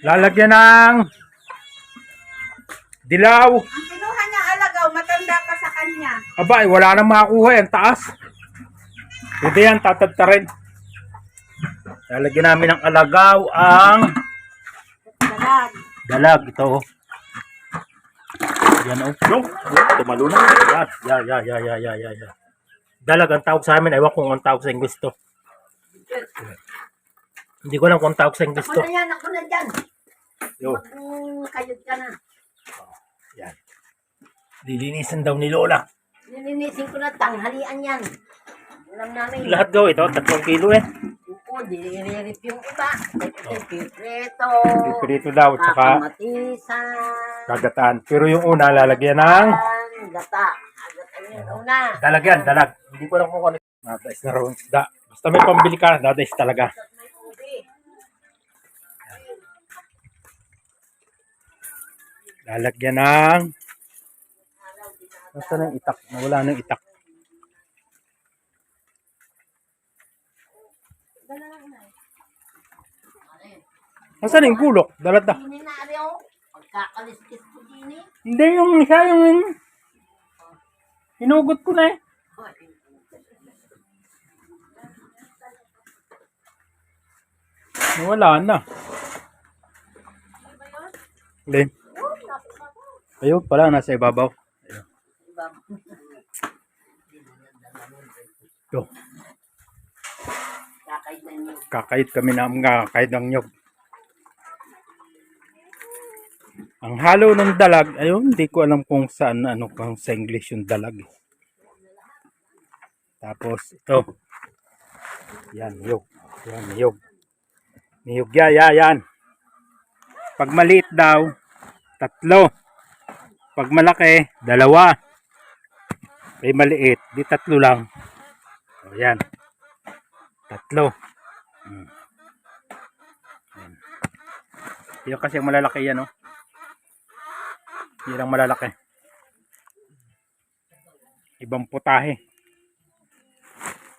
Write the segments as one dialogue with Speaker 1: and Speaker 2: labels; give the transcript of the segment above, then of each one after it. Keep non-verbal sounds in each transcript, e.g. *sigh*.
Speaker 1: Lalagyan ng dilaw.
Speaker 2: Ang kinuha niya alagaw, matanda pa sa kanya.
Speaker 1: Aba, eh, wala nang makakuha yan, taas. Pwede yan, tatadtarin. Lalagyan namin ng alagaw ang
Speaker 2: Dalag.
Speaker 1: dalag. Ito, oh. Yan, oh. No, tumalo na. Yan, yan, yan, yan, yan, yan, yan. Dalag ang tawag sa amin. Ewan kung ang tawag sa English to. Hindi ko alam kung ang tawag sa English
Speaker 2: Ako
Speaker 1: to.
Speaker 2: na yan, ako na dyan.
Speaker 1: Yo,
Speaker 2: Mag-kayod ka na.
Speaker 1: yan. Lilinisan daw ni Lola.
Speaker 2: Nilinisin ko na, tanghalian yan. Alam namin.
Speaker 1: Lahat daw ito, tatlong kilo eh.
Speaker 2: Oo, dilirip yung iba. Pipreto.
Speaker 1: Piprito daw, tsaka
Speaker 2: Kakamatisan.
Speaker 1: gagataan. Pero yung una, lalagyan ng
Speaker 2: Gata. Agatan yung una.
Speaker 1: dalag yan, dalag. Hindi ko lang kung ano. Nadais na raw ang isda. Basta may pambili ka, nadais talaga. Lalagyan ng... Basta ng itak. Nawala ng itak. Nasaan yung gulok? Dalat na.
Speaker 2: Dini.
Speaker 1: Hindi yung isa yung... Hinugot ko na eh. Nawala na. Alin? Ayun pala, nasa ibabaw. Ito,
Speaker 2: kakait
Speaker 1: kami na mga kakait ng nyog. Ang halo ng dalag, ayun, hindi ko alam kung saan, ano, kung sa English yung dalag. eh. Tapos, ito. Yan, niyog. Yan, niyog. Niyog, ya, ya, yan. Pag maliit daw, tatlo. Pag malaki, dalawa. Ay maliit, di tatlo lang. O, yan. Tatlo. Hmm. Yan. Yan kasi malalaki yan, oh. Yan malalaki. Ibang putahe.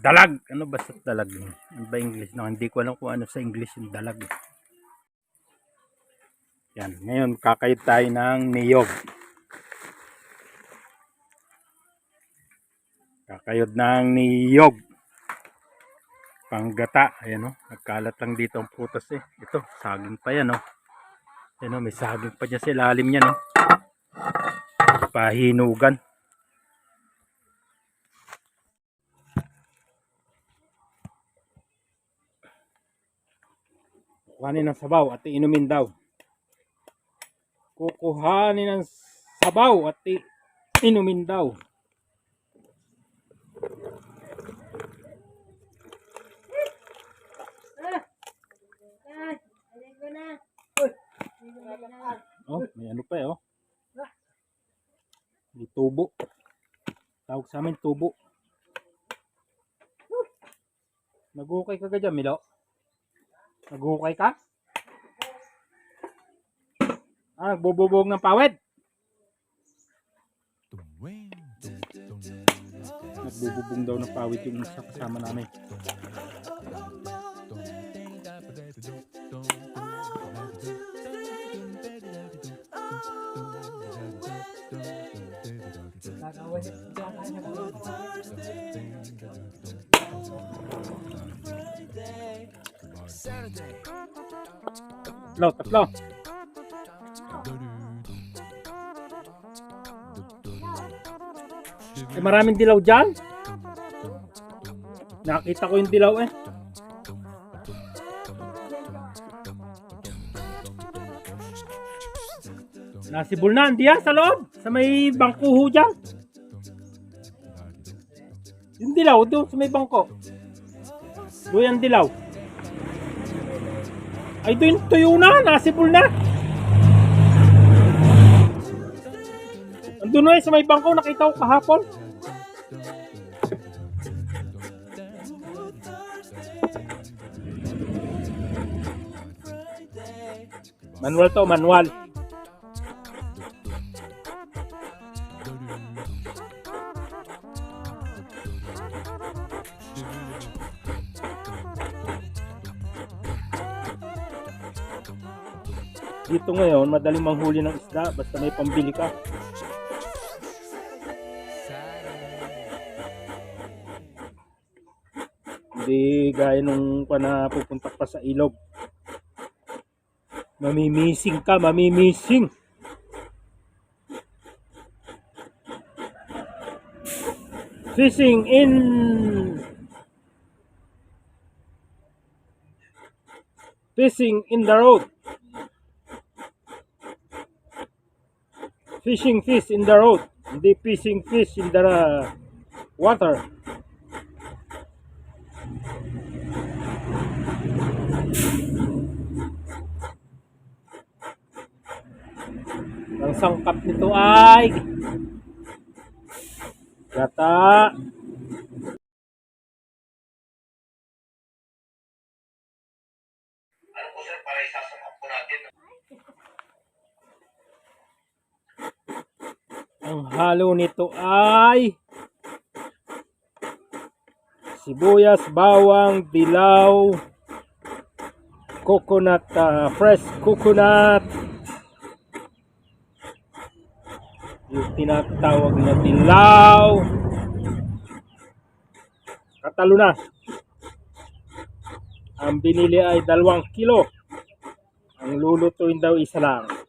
Speaker 1: Dalag. Ano ba sa dalag? Ano ba English? No, hindi ko alam kung ano sa English yung dalag. eh. Yan. Ngayon, kakayot tayo ng niyog. Kakayod ng niyog. Panggata. Ayan o. Nagkalat lang dito ang putas eh. Ito. Saging pa yan o. Ayan o. May saging pa dyan sa ilalim niyan o. Pahinugan. Kukuhanin ng sabaw at inumin daw. Kukuhanin ng sabaw at inumin daw. Oh, may ano pa eh, oh. May tubo. Tawag sa amin tubo. Nagukay ka ka dyan, Milo? Nagukay ka? Ah, nagbububog ng pawid. Nagbububong daw ng pawid yung isa kasama namin. Tatlo, tatlo. Eh, maraming dilaw dyan. Nakita ko yung dilaw eh. Nasibol na, hindi sa loob. Sa may bangkuho dyan. Yung dilaw, doon sa may bangko. Doon yung dilaw. Ay, doon tuyo na, nasibol na. Andun na eh, sa may bangko, nakita ko kahapon. Manual to, manual. Dito ngayon, madaling manghuli ng isda basta may pambili ka. Hindi gaya nung pupunta pa sa ilog. Mamimising ka, mamimising. Fishing in fishing in the road. Fishing fish in the road. Hindi fishing fish in the uh, water. Ang sangkap nito ay gata. Halo nito ay sibuyas, bawang, dilaw, coconut, ah, fresh coconut, yung tinatawag na dilaw, katalo na. Ang binili ay dalawang kilo. Ang lulutuin daw isa lang.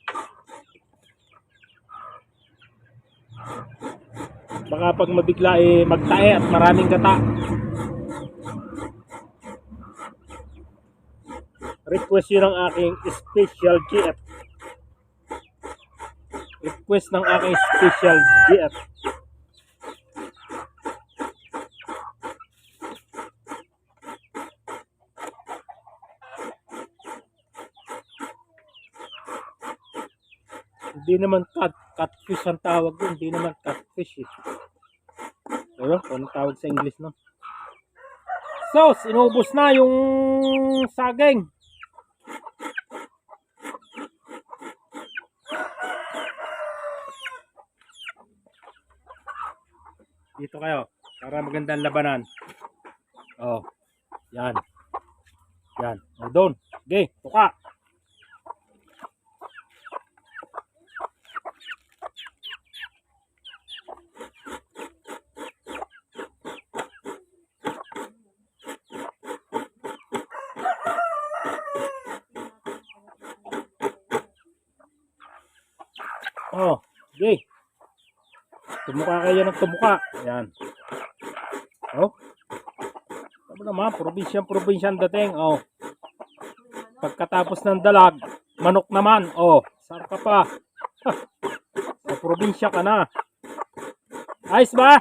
Speaker 1: Baka pag mabigla eh magtae at maraming gata. Request yun ng aking special GF. Request ng aking special GF. Hindi naman cat, catfish ang tawag doon. Hindi naman catfish eh. Diba? Anong tawag sa English no? So, inubos na yung saging. Dito kayo. Para magandang labanan. Oh. Yan. Yan. O, doon. Okay. Tuka. Oh, okay. Tumuka kayo ng tumuka. Ayan. Oh. Sabi naman, probinsyang probinsyang dating. Oh. Pagkatapos ng dalag, manok naman. Oh, saan ka pa? Sa probinsya ka na. Ayos ba?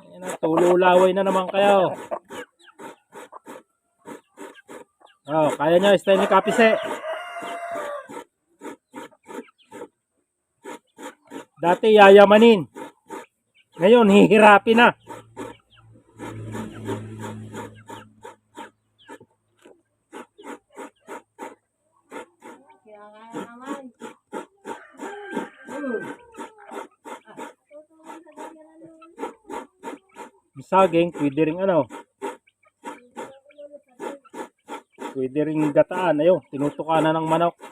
Speaker 1: Ayan na, tululaway na naman kayo. Oh, kaya nyo, stay ni Kapise. Dati yayamanin. Ngayon, hihirapin na. Saging, pwede rin ano. Pwede rin gataan. Ayun, tinutuka na ng manok. Oh.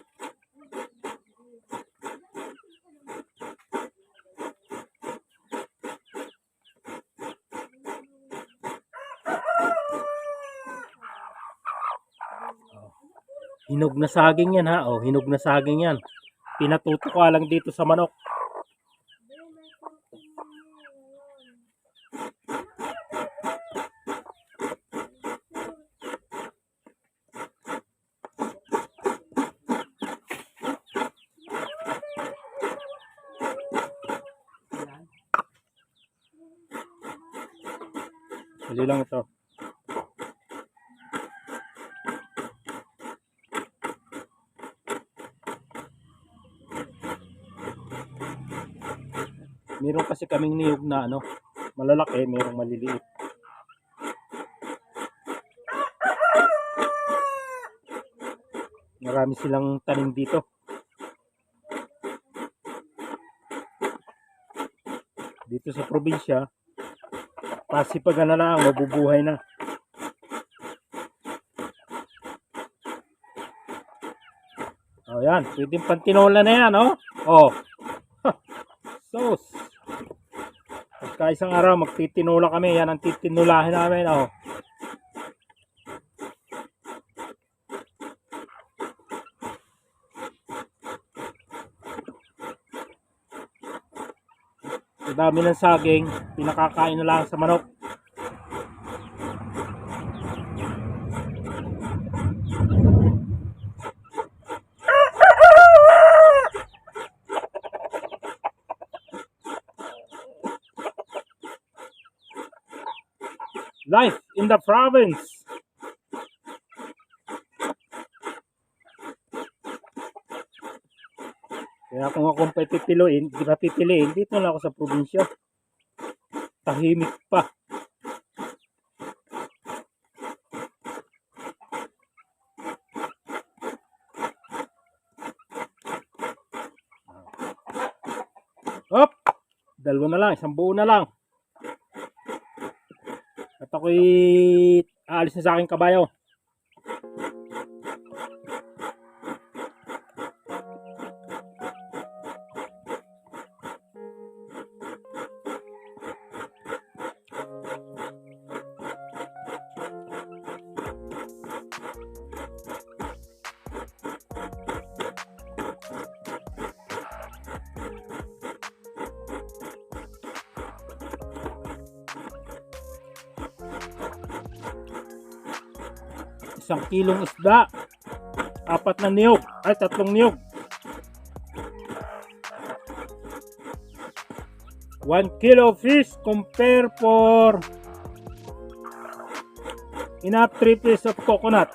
Speaker 1: Hinog na saging yan ha. Oh, hinog na saging yan. Pinatutuka lang dito sa manok. Hali lang ito. Meron kasi kaming niyog na ano, malalaki, merong maliliit. Marami silang tanim dito. Dito sa probinsya, pasipagan na lang, mabubuhay na. yan. Pwedeng pantinola na yan, oh. Oh. *laughs* Sos. Pagka isang araw, magtitinola kami. Yan ang titinulahin namin, oh. Dami ng saging, pinakakain na lang sa manok. Life in the province. Kaya kung akong pipiliin, di ba pipiliin, dito na ako sa probinsya. Tahimik pa. Hop! Dalawa na lang, isang buo na lang. Ako'y aalis na sa aking kabayo. Kilong isda. Apat na niyog. Ay, tatlong niyog. One kilo fish compare for enough three pieces of coconut.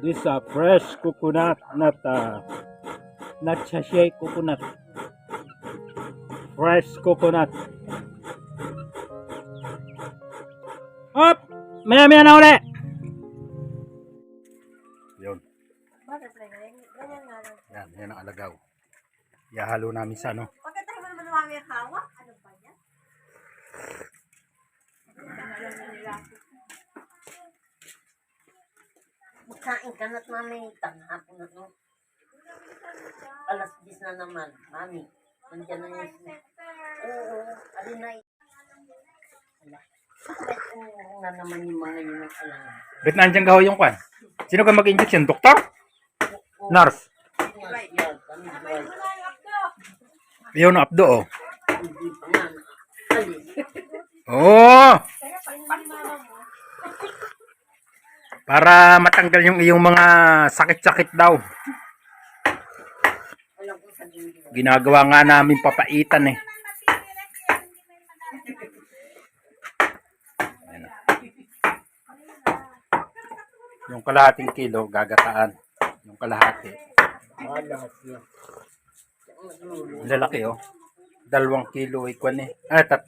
Speaker 1: This is a fresh coconut, not uh, not sachet coconut. Fresh coconut. Hop! Maya maya na uli! Yun.
Speaker 2: Bakit ganyan? Nga lang.
Speaker 1: Yan, yan ang alagaw. Ihahalo namin sa ano.
Speaker 2: Bakit tayo naman ang hawak? Ano ba yan? Magkain ka na't mami. Tanghapon na to. Alas 10 na naman. Mami, nandiyan na yung... Oo, alin na Ala. Oo na naman yung mga yun ang alangan?
Speaker 1: Bet nandiyan ka ho yung kwan. Sino ka mag-injection? Doktor? Nurse? Yun, abdo oh. Oo! Para matanggal yung iyong mga sakit-sakit daw.
Speaker 2: Alam ko sa dulo.
Speaker 1: Ginagawa nga namin papaitan eh. Yung kalahating kilo, gagataan. Yung kalahati. Lalaki oh. Dalawang kilo eh, eh. Ah, tat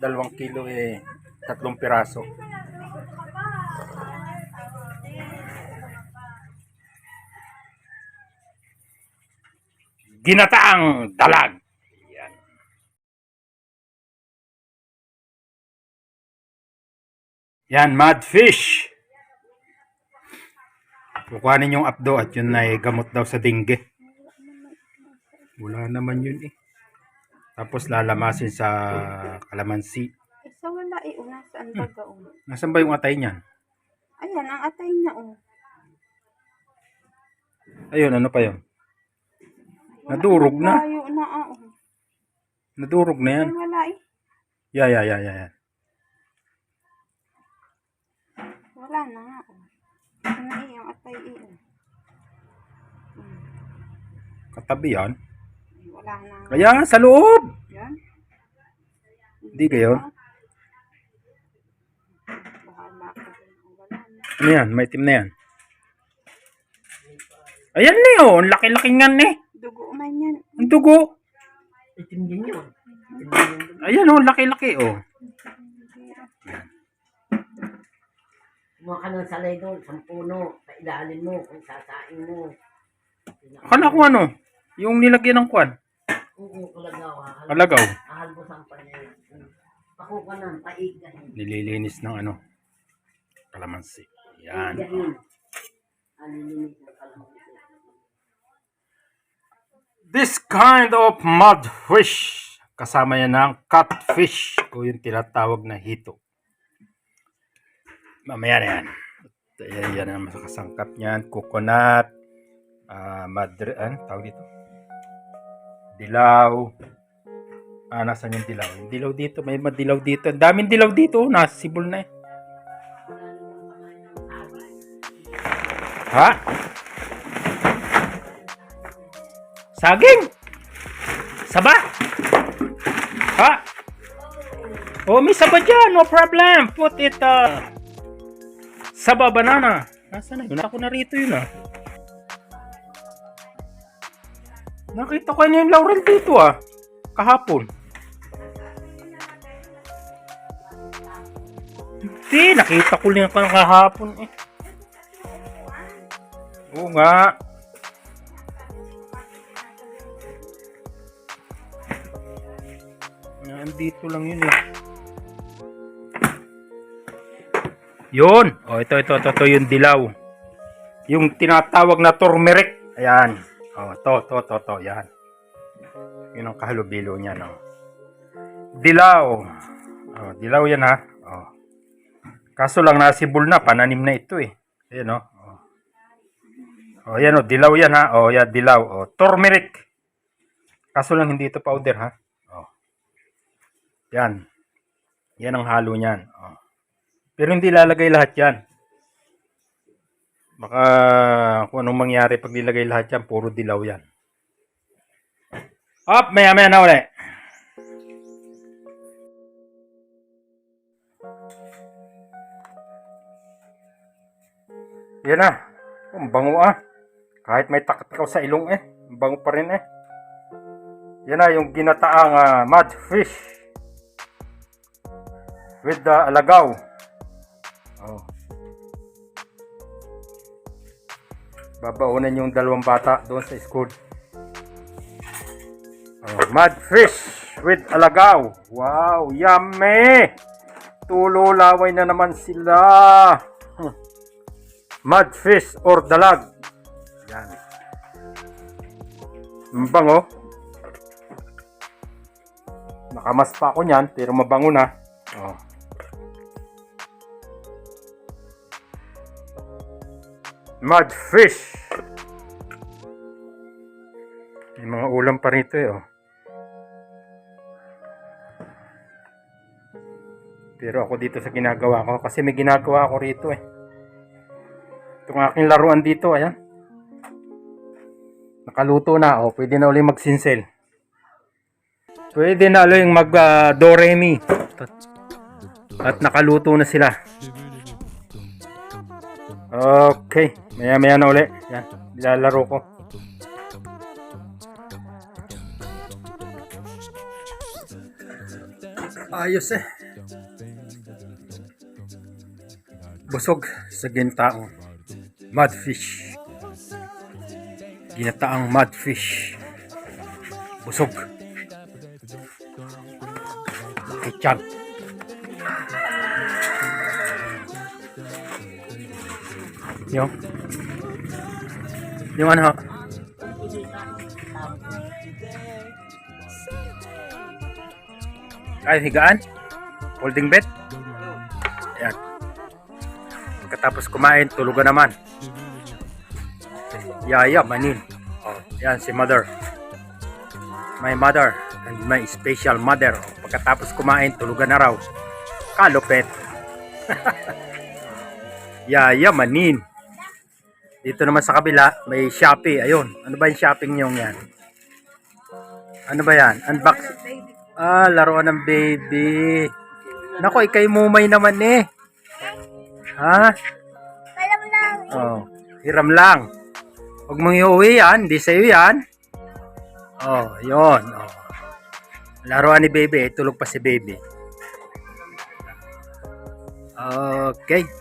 Speaker 1: dalawang kilo eh, tatlong piraso. Ginataang dalag. Yan. Yan, mudfish. Kukuhanin yung apdo at yun ay gamot daw sa dengue. Wala naman yun eh. Tapos lalamasin sa kalamansi.
Speaker 3: Isa wala eh, una saan baga oh.
Speaker 1: Nasaan ba yung atay niyan?
Speaker 3: Ayan, ang atay niya oh.
Speaker 1: Ayun, ano pa yun? Nadurog na.
Speaker 3: Layo na ah, oh.
Speaker 1: Nadurog na yan.
Speaker 3: Wala eh.
Speaker 1: Yeah, yeah, yeah, yeah. yeah.
Speaker 3: Wala na nga. Ano eh, ang atay eh oh.
Speaker 1: Katabi yan.
Speaker 3: Wala na nga.
Speaker 1: Kaya, sa loob!
Speaker 3: Yan.
Speaker 1: Hindi gayon.
Speaker 3: Bahala ka dun. Wala na.
Speaker 1: Ano yan? May itim na yan. Ayan na yun. Laki-laki nga eh.
Speaker 3: Dugo man yan.
Speaker 1: Ang dugo.
Speaker 2: Itim din yun.
Speaker 1: Ayan oh, laki-laki oh.
Speaker 2: Kumuha ka ng salay doon, sa puno, sa ilalim mo, kung sasain mo.
Speaker 1: Akala ko ano, yung nilagyan ng kwan.
Speaker 2: Oo, kalagawa.
Speaker 1: Alagaw.
Speaker 2: Ahalbusan pa niya. Mm. Ako ka nang paigahin.
Speaker 1: Nililinis ng ano. Kalamansi. Yan.
Speaker 2: Paigahin. Alilinis ng kalamansi.
Speaker 1: This kind of mudfish. Kasama yan ng catfish o yung tinatawag na hito. Mamaya na yan. Yan, yan ang kasangkap niyan. Coconut. ah madre, ano tawag dito? Dilaw. Ah, nasan yung dilaw? Dilaw dito. May madilaw dito. Ang daming dilaw dito. Nasa sibol na eh. Ha? Saging? Saba? Ha? Oh, may saba dyan. No problem. Put it, uh, saba banana. Nasaan na yun? Ako na rito yun ah. Nakita ko na yung laurel dito ah. Kahapon. Hindi, nakita ko lang ka kahapon eh. Oo nga. Nandito lang yun eh. Yun. Oh, ito, ito, ito, ito yung dilaw. Yung tinatawag na turmeric. Ayan. Oh, to, to, to, to. Yan. Yun ang kahalubilo niya, no. Dilaw. Oh, dilaw yan ha. Oh. Kaso lang nasibol na, pananim na ito eh. Ayan oh. oh. Oh, yan oh, dilaw yan ha. Oh, yan dilaw. Oh, turmeric. Kaso lang hindi ito powder ha. Yan. Yan ang halo niyan. Oh. Pero hindi lalagay lahat yan. Baka kung anong mangyari pag nilagay lahat yan, puro dilaw yan. Up, maya maya na ulit. Yan na. Ang bango ah. Kahit may takot ikaw sa ilong eh. Ang bango pa rin eh. Yan na yung ginataang ah, mudfish. With the alagaw. Oh. Babaunan yung dalawang bata doon sa school. Oh, mudfish with alagaw. Wow, yummy! Tulo laway na naman sila. Hmm. Mudfish or dalag. Yan. Ang bango. Nakamas pa ako niyan, pero mabango na. Oh. Mudfish. May mga ulam pa rito eh. Oh. Pero ako dito sa ginagawa ko, kasi may ginagawa ako rito eh. Itong aking laruan dito, ayan. Nakaluto na, oh. Pwede na ulit magsinsel. Pwede na ulit mag uh, do re mi. At nakaluto na sila. Okay. Maya maya na ulit. Yan. Nilalaro ko. Ayos eh. Busog sa gintaong mudfish. Ginataang mudfish. Busog. Laki tiyan. Yung yung ano? Ay higaan? Holding bed? Yan pagkatapos kumain tulugan naman. Yaya manin oh, yan si mother. My mother and my special mother. Pagkatapos kumain tulugan na raw. Kalupet. *laughs* Yaya manin dito naman sa kabila may Shopee. Ayun. Ano ba yung shopping nyo yan? Ano ba yan? Unbox ah laruan ng baby. Nako ikay mumay naman eh. Ha?
Speaker 3: Lang.
Speaker 1: oh hiram lang. Huwag mong iuwi yan. Hindi sa'yo yan. Oh yun. Oh. laruan ni baby. Eh, tulog pa si baby. Okay